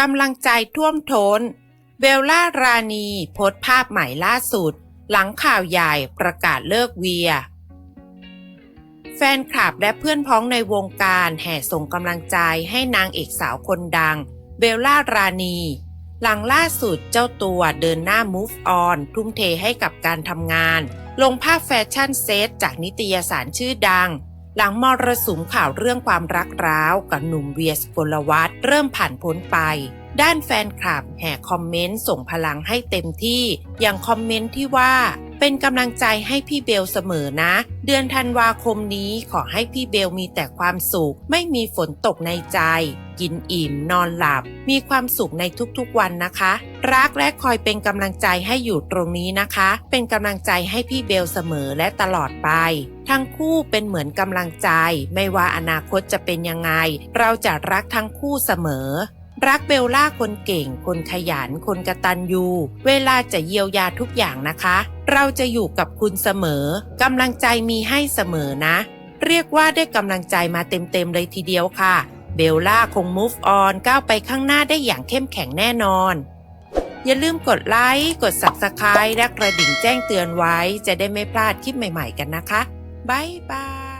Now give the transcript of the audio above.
กำลังใจท่วมทน้น เบลล่ารานีโพสภาพใหม่ล่าสุด หลังข่าวใหญ่ประกาศเลิกเวีย แฟนคลับและเพื่อนพ้องในวงการแห่ส่งกำลังใจให้นางเอกสาวคนดัง เบลล่ารานี หลังล่าสุดเจ้าตัวเดินหน้า move on ทุ่มเทให้กับการทำงาน ลงภาพแฟชั่นเซตจากนิตยสารชื่อดัง หลังมรสุมข่าวเรื่องความรักร้าวกับหนุ่มเวียสพลวัตเริ่มผ่านพ้นไป ด้านแฟนคลับแห่คอมเมนต์ส่งพลังให้เต็มที่ อย่างคอมเมนต์ที่ว่า เป็นกำลังใจให้พี่เบลเสมอนะ เดือนธันวาคมนี้ขอให้พี่เบลมีแต่ความสุข ไม่มีฝนตกในใจ กินอิ่ม นอนหลับ มีความสุขในทุกๆวันนะคะ รักและคอยเป็นกำลังใจให้อยู่ตรงนี้นะคะ เป็นกำลังใจให้พี่เบลเสมอและตลอดไป ทั้งคู่เป็นเหมือนกำลังใจ ไม่ว่าอนาคตจะเป็นยังไง เราจะรักทั้งคู่เสมอ รักเบลล่าคนเก่ง คนขยัน คนกระตันยู เวลาจะเยียวยาทุกอย่างนะคะ เราจะอยู่กับคุณเสมอกำลังใจมีให้เสมอนะ เรียกว่าได้กำลังใจมาเต็มๆเลยทีเดียวค่ะ เบลล่าคง move on ก้าวไปข้างหน้าได้อย่างเข้มแข็งแน่นอน อย่าลืมกดไลค์ กด Subscribe และกระดิ่งแจ้งเตือนไว้ จะได้ไม่พลาดคลิปใหม่ๆกันนะคะ บ๊ายบาย